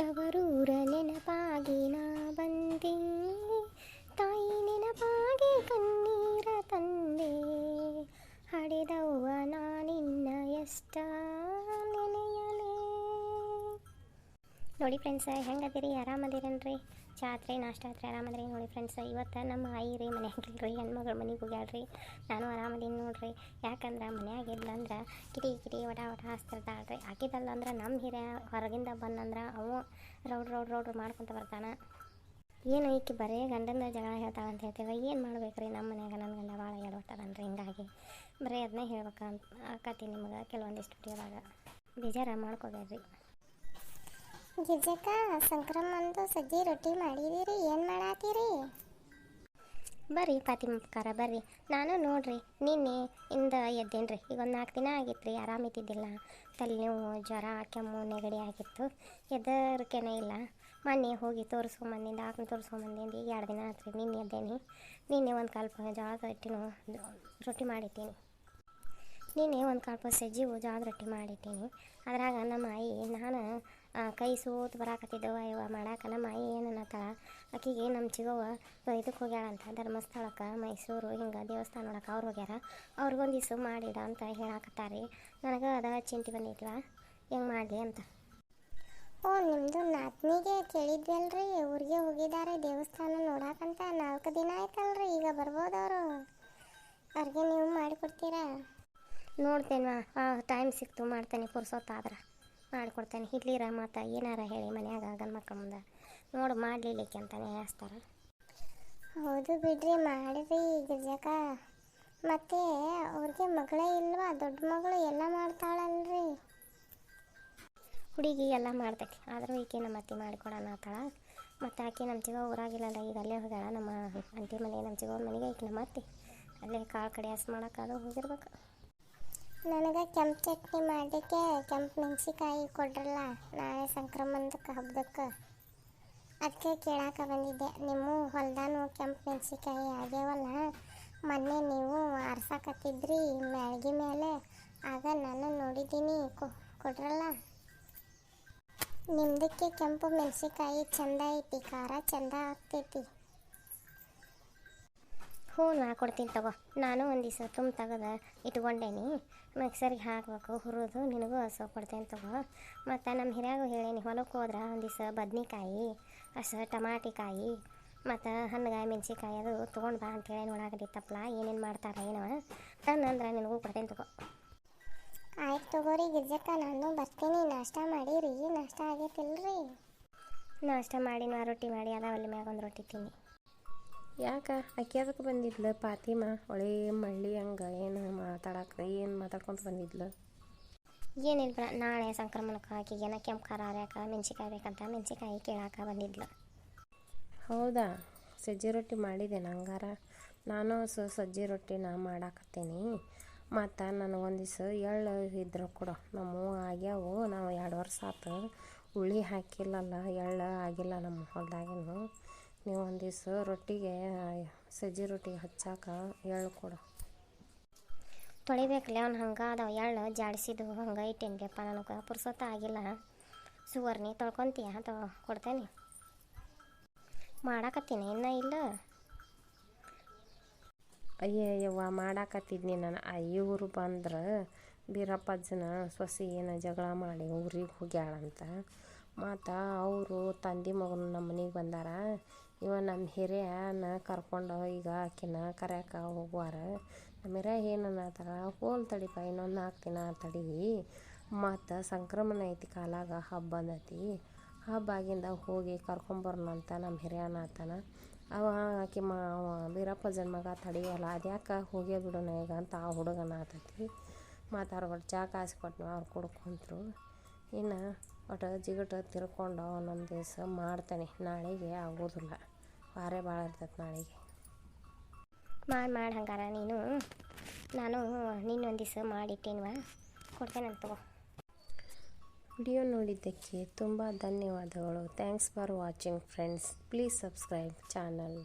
ತವರೂರ ನೆನಪಾಗಿ ನಾ ಬಂದೆ. ತಾಯಿ ನೆನಪಾಗಿ ಕಣ್ಣೀರ ತಂದೆ. ಹಡೆದವ್ವ ನಾನಿನ್ನ ಎಷ್ಟ ನೋಡಿ ಫ್ರೆಂಡ್ಸ್ ಹೆಂಗದಿರಿ? ಆರಾಮದಿರೇನ್ರಿ? ಚಾತ್ರೆ ನಾಷ್ಟ ಆತ್ರಿ ಆರಾಮದ್ರಿ? ನೋಡಿ ಫ್ರೆಂಡ್ಸ್ ಇವತ್ತು ನಮ್ಮ ಆಯಿ ರೀ ಮನೆಯಾಗಿಲ್ರಿ ಹೆಣ್ಮಗಳು ಮನೆಗೆ ಹೋಗ್ಯಾಳ್ರಿ. ನಾನು ಆರಾಮದೀನಿ ನೋಡ್ರಿ. ಯಾಕಂದ್ರೆ ಮನ್ಯಾಗ ಇಲ್ಲಂದ್ರೆ ಕಿಟಿ ಕಿಟಿ ವಟ ವಟ ಹಾಸ್ತಿರ್ತಾಳ್ರಿ. ಆಕಿದಲ್ಲ ಅಂದ್ರೆ ನಮ್ಮ ಹಿರಿಯ ಹೊರಗಿಂದ ಬಂದಂದ್ರೆ ಅವು ರೌಡ್ ರೌಡ್ ರೌಡ್ ಮಾಡ್ಕೊತ ಬರ್ತಾನೆ. ಏನು ಈಕಿ ಬರೀ ಗಂಡನ ಜಗಳ ಹೇಳ್ತಾಳೆ ಅಂತ ಹೇಳ್ತೀವಿ? ಏನು ಮಾಡ್ಬೇಕ್ರಿ ನಮ್ಮ ಮನ್ಯಾಗ? ನನ್ನ ಗಂಡ ಭಾಳ ಎಡವಟ್ಟದನ್ರಿ ಹಿಂಗಾಗಿ. ಬರೀ ಅದನ್ನೇ ಹೇಳ್ಬೇಕಂತ ಆಕತಿ ನಿಮ್ಗೆ ಕೆಲವೊಂದಿಷ್ಟು ವಿಡಿಯೋದಾಗ ಬೇಜಾರ ಮಾಡ್ಕೋಬೇಡ್ರಿ. ಗಿಜ್ಜಕ್ಕ ಸಂಕ್ರಮಂದು ಸಜ್ಜಿ ರೊಟ್ಟಿ ಮಾಡಿದಿರಿ, ಏನು ಮಾಡಾತೀರಿ? ಬರ್ರಿ ಫಾತಿಮಕ್ಕಾರ ಬರ್ರಿ. ನಾನು ನೋಡ್ರಿ, ನಿನ್ನೆ ಇಂದ ಎದ್ದೇನ್ರಿ? ಈಗ ಒಂದು ನಾಲ್ಕು ದಿನ ಆಗಿತ್ತು ರೀ ಆರಾಮಿದ್ದಿದ್ದಿಲ್ಲ ತಲೆನೋವು, ಜ್ವರ, ಕೆಮ್ಮು, ನೆಗಡಿ ಆಗಿತ್ತು. ಎದರ್ಕೆನೇ ಇಲ್ಲ. ಮೊನ್ನೆ ಹೋಗಿ ತೋರಿಸ್ಕೊಂಬಂದಿಂದ ಆಕಳು ತೋರಿಸ್ಕೊಂಬಂದಿಂದ ಈಗ ಎರಡು ದಿನ ಆತ್ರಿ, ನಿನ್ನೆ ಎದ್ದೇನಿ. ನಿನ್ನೆ ಒಂದು ಕಾಲ್ಪ ಜೋಳದ ರೊಟ್ಟಿನೂ ರೊಟ್ಟಿ ಮಾಡಿದ್ದೀನಿ ನಿನ್ನೆ ಒಂದು ಕಾಲ್ಪ ಸಜ್ಜಿವು ಜೋಳದ ರೊಟ್ಟಿ ಮಾಡಿದ್ದೀನಿ ಅದ್ರಾಗ ನಮ್ಮ ಆಯಿ, ನಾನು ಕೈ ಸೂತ್ ಬರಾಕತ್ತಿದ್ದವ ಇವ ಮಾಡಾಕನ ನಮ್ಮ ಏನು ಏನನ್ನತ್ತಾಳ ಆಕಿಗೆ ನಮ್ಮ ಚಿಗವ್ವ ಇದಕ್ಕೆ ಹೋಗ್ಯಾಳಂತ ಧರ್ಮಸ್ಥಳಕ್ಕೆ ಮೈಸೂರು ಹಿಂಗೆ ದೇವಸ್ಥಾನ ನೋಡಕ್ಕೆ ಅವ್ರು ಹೋಗ್ಯಾರ. ಅವ್ರಿಗೊಂದು ದಿವ್ಸ ಮಾಡಿಡ ಅಂತ ಹೇಳಾಕತ್ತಾರಿ. ನನಗೆ ಅದ ಚಿಂತೆ ಬಂದಿದ್ವ ಹೆಂಗೆ ಮಾಡಲಿ ಅಂತ. ಓ ನಿಮ್ಮದು ನಾದ್ನಿಗೆ ಕೇಳಿದ್ವಲ್ರಿ ಊರಿಗೆ ಹೋಗಿದ್ದಾರೆ ದೇವಸ್ಥಾನ ನೋಡಾಕಂತ ನಾಲ್ಕು ದಿನ ಆಯ್ತಲ್ರಿ ಈಗ ಬರ್ಬೋದವರು ಅವ್ರಿಗೆ ನೀವು ಮಾಡಿಕೊಡ್ತೀರಾ? ನೋಡ್ತೇನೆ ಟೈಮ್ ಸಿಕ್ತು ಮಾಡ್ತೇನೆ ಪುರ್ಸೊತ್ತಾದ್ರೆ. ಮಾಡಿಕೊಡ್ತೇನೆ. ಹಿಡ್ಲಿರ ಮತ್ತು ಏನಾರ ಹೇಳಿ ಮನ್ಯಾಗ ಗಂಡು ಮಕ್ಕಳ ಮುಂದೆ. ನೋಡು ಮಾಡಲಿಕ್ಕೆ ಅಂತಾನೆ ಹೇಳ್ತಾರೆ. ಹೌದು ಬಿಡ್ರಿ ಮಾಡಿರಿ ಗಿರ್ಜಕ ಮತ್ತೆ ಅವ್ರಿಗೆ ಮಗಳೇ ಇಲ್ವಾ? ದೊಡ್ಡ ಮಗಳು ಎಲ್ಲ ಮಾಡ್ತಾಳಲ್ರಿ. ಹುಡುಗಿ ಎಲ್ಲ ಮಾಡ್ತೈತಿ. ಆದರೂ ಈಕೆ ನಮ್ಮ ಅತ್ತೆ ಮಾಡಿಕೊಡೋಣ ಆತಾಳ. ಮತ್ತು ಆಕೆ ನಮ್ಮ ಚಿಗೋ ಊರಾಗಿಲ್ಲಲ್ಲ ಈಗ ಅಲ್ಲೇ ಹೋಗ್ಯಾಳ. ನಮ್ಮ ಅಂಟಿ ಮನೆ ನಮ್ಮ ಚಿಗೋ ಮನೆಗೆ ಈಕೆ ನಮ್ಮ ಅತ್ತೆ. ಅಲ್ಲೇ ಕಾಳು ಕಡೆ ಹಸು ಮಾಡೋಕ್ಕಾದ್ರೂ ಹೋಗಿರ್ಬೇಕು. ನನಗೆ ಕೆಂಪು ಚಟ್ನಿ ಮಾಡಲಿಕ್ಕೆ ಕೆಂಪು ಮೆಣಸಿಕಾಯಿ ಕೊಡ್ರಲ್ಲ, ನಾಳೆ ಸಂಕ್ರಮಣಕ್ಕೆ ಹಬ್ಬಕ್ಕೆ ಅದಕ್ಕೆ ಕೇಳಾಕ ಬಂದಿದ್ದೆ, ನಿಮ್ಮ ಹೊಲ್ದಾನು ಕೆಂಪು ಮೆಣಸಿಕಾಯಿ ಆಗ್ಯಾವಲ್ಲ, ಮೊನ್ನೆ ನೀವು ಆರ್ಸಾಕತ್ತಿದ್ರಿ ಮ್ಯಾಳ್ಗಿ ಮೇಲೆ ಆಗ ನಾನು ನೋಡಿದ್ದೀನಿ ಕೊಡ್ರಲ್ಲ. ನಿಮ್ದಕ್ಕೆ ಕೆಂಪು ಮೆಣಸಿಕಾಯಿ ಚಂದ ಐತಿ, ಖಾರ ಚಂದ ಆಗ್ತೈತಿ. ಹ್ಞೂ ನಾ ಕೊಡ್ತೀನಿ ತಗೋ. ನಾನು ಒಂದು ದಿವಸ ತುಂಬ ತೆಗೆದು ಇಟ್ಕೊಂಡೇನಿ. ಮಿಕ್ಸರಿಗೆ ಹಾಕಬೇಕು ಹುರಿದು ನಿನಗೂ ಹಸು ಕೊಡ್ತೇನೆ ತಗೋ. ಮತ್ತು ನಮ್ಮ ಹಿರಿಯಾಗೂ ಹೇಳೇನಿ ಹೊಲಕ್ಕೆ ಹೋದ್ರೆ ಒಂದು ದಿವಸ ಬದ್ನಿಕಾಯಿ ಅಷ್ಟು ಟಮಾಟಿಕಾಯಿ ಮತ್ತು ಹಣ್ಣುಗಾಯಿ ಮೆಣಸಿಕಾಯಿ ಅದು ತೊಗೊಂಡು ಬಾ ಅಂತೇಳಿ ತಪ್ಪಲ ಏನೇನು ಮಾಡ್ತಾರೆ ಏನವ. ತಂದಂದ್ರೆ ನಿನಗೂ ಕೊಡ್ತೇನೆ ತಗೋ. ಆಯ್ತು ತಗೋರಿ ಗಿರ್ಜಕ್ಕ ನಾನು ಬರ್ತೀನಿ ನಾಷ್ಟ ಮಾಡಿರಿ. ನಾಷ್ಟ ಆಗೈತಿಲ್ರಿ? ನಾಷ್ಟ ಮಾಡಿ ನಾ ರೊಟ್ಟಿ ಮಾಡಿ ಅದ ಒಲೆ ಮ್ಯಾಗ ಒಂದು ರೊಟ್ಟಿ ತಿನ್ನಿ. ಯಾಕೆ? ಆಕೆ ಅದಕ್ಕೆ ಬಂದಿದ್ಲು? ಪಾತಿಮ ಒಳ್ಳೆ ಮಳ್ಳಿ ಹಂಗೆ ಏನು ಮಾತಾಡಕ್ಕೆ ಏನು ಮಾತಾಡ್ಕೊಂತ ಬಂದಿದ್ಲು? ಏನಿಲ್ಲ ಬಿಡ ನಾಳೆ ಸಂಕ್ರಮಣಕ್ಕೆ ಆಕಿಗೇನ ಕೆಂಪು ಖಾರ ಹರ್ಯಾಕ ಮೆಣಸಿಕಾಯಿ ಬೇಕಂತ ಮೆಣಸಿಕಾಯಿ ಕೇಳಾಕ ಬಂದಿದ್ಲು. ಹೌದಾ? ಸಜ್ಜಿ ರೊಟ್ಟಿ ಮಾಡಿದೆ ನಂಗಾರ ನಾನು ಸೊ ಸಜ್ಜಿ ರೊಟ್ಟಿ ನಾ ಮಾಡಾಕತ್ತೀನಿ. ಮತ್ತು ನನಗೊಂದು ದಿವ್ಸ ಎಳ್ಳು ಇದ್ರು ಕೊಡು. ನಮ್ಮ ಆಗ್ಯಾವು ನಾವು ಎರಡು ವರ್ಷ ಆತು. ಹುಳಿ ಹಾಕಿಲ್ಲಲ್ಲ ಎಳ್ಳು ಆಗಿಲ್ಲ ನಮ್ಮ ಹೊಲ್ದಾಗಿನು. ನೀವು ಒಂದು ದಿವ್ಸ ರೊಟ್ಟಿಗೆ ಸಜ್ಜಿ ರೊಟ್ಟಿಗೆ ಹಚ್ಚಾಕ ಎಳ್ಳು ಕೊಡು. ತೊಳಿಬೇಕಲ್ಲ ಅವ್ನು ಹಂಗೆ ಅದಾವ ಎಳ್ಳು ಜಾಡಿಸಿದ್ದು ಹಂಗೆ ಇಟ್ಟೇನ್ರಿಪ್ಪ ನನಗೆ ಪುರ್ಸೊತ್ತ ಆಗಿಲ್ಲ. ಸುವರ್ಣಿ ತೊಳ್ಕೊತೀಯ ಅಥವಾ ಕೊಡ್ತೇನೆ. ಮಾಡಾಕತ್ತೀನಿ ಇನ್ನೂ ಇಲ್ಲ. ಅಯ್ಯಯ್ಯವ್ವ ಮಾಡಾಕತ್ತಿದ್ನಿ ನಾನು. ಇವರು ಬಂದ್ರೆ ಬೀರಪ್ಪಜ್ಜನ ಸೊಸಿ ಏನು ಜಗಳ ಮಾಡಿ ಊರಿಗೆ ಹೋಗ್ಯಾಳಂತ. ಮತ್ತು ಅವರು ತಂದೆ ಮಗನ ನಮ್ಮ ಮನೆಗೆ ಬಂದಾರ. ಇವ ನಮ್ಮ ಹಿರಿಯನ ಕರ್ಕೊಂಡು ಈಗ ಆಕಿನ ಕರ್ಯಾಕ ಹೋಗುವಾರ. ನಮ್ಮ ಹಿರಿಯ ಏನು ಅನ್ನತ್ತಾರ ಹೋಲ್ ತಡಿಪ, ಇನ್ನೊಂದು ನಾಲ್ಕು ದಿನ ತಡಿ. ಮತ್ತು ಸಂಕ್ರಮಣ ಐತಿ, ಕಾಲಾಗ ಹಬ್ಬ ಬಂದೈತಿ ಹಬ್ಬ ಆಗಿಂದ ಹೋಗಿ ಕರ್ಕೊಂಬರ್ನಂತ ನಮ್ಮ ಹಿರಿಯನ ಆತನ. ಅವ ಆಕಿ ಮಾ, ಅವ ಜನ್ಮಗ ಮಗ ತಡಿಯಲ್ಲ ಅದ್ಯಾಕೆ ಹೋಗೇ ಬಿಡೋಣ ಈಗ ಅಂತ ಆ ಹುಡುಗನ ಆತತಿ. ಮತ್ತು ಅವ್ರ ಚಾ ಕಾಸು ಕೊಟ್ಟು ಅವ್ರು ಕುಡ್ಕೊಂತರು. ಇನ್ನು ಒಟ್ಟು ಜಿಗಟ ತಿಳ್ಕೊಂಡು ಒಂದೊಂದು ದಿವಸ ಮಾಡ್ತೇನೆ. ನಾಳೆಗೆ ಆಗೋದಿಲ್ಲ. ವಾರೇ ಭಾಳ ಇರ್ತೈತೆ ನಾಳೆಗೆ. ಮಾಡಿ ಮಾಡಿ ಹಂಗಾರ. ನೀನು ನಾನು ನೀನೊಂದು ದಿವಸ ಮಾಡಿಟ್ಟೇನ್ವ? ಕೊಡ್ತೇನೆ ತಗೋ. ವಿಡಿಯೋ ನೋಡಿದ್ದಕ್ಕೆ ತುಂಬ ಧನ್ಯವಾದಗಳು. Thanks for watching friends please subscribe channel.